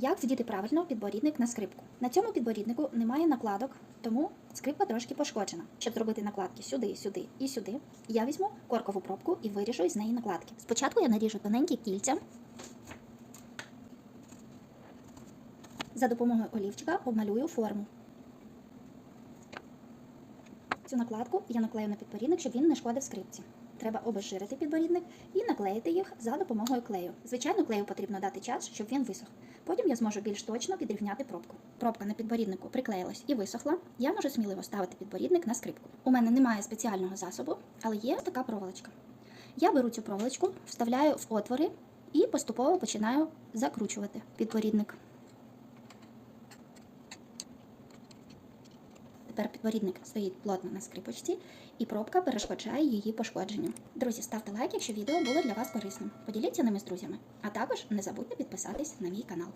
Як задіти правильно підборідник на скрипку? На цьому підборіднику немає накладок, тому скрипка трошки пошкоджена. Щоб зробити накладки сюди, сюди і сюди, я візьму коркову пробку і виріжу із неї накладки. Спочатку я наріжу тоненькі кільця. За допомогою олівчика обмалюю форму. Цю накладку я наклею на підборідник, щоб він не шкодив скрипці. Треба обезжирити підборідник і наклеїти їх за допомогою клею. Звичайно, клею потрібно дати час, щоб він висох. Потім я зможу більш точно підрівняти пробку. Пробка на підборіднику приклеїлась і висохла. Я можу сміливо ставити підборідник на скрипку. У мене немає спеціального засобу, але є така проволочка. Я беру цю проволочку, вставляю в отвори і поступово починаю закручувати підборідник. Тепер підборідник стоїть плотно на скрипочці, і пробка перешкоджає її пошкодженню. Друзі, ставте лайк, якщо відео було для вас корисним. Поділіться ними з друзями, а також не забудьте підписатись на мій канал.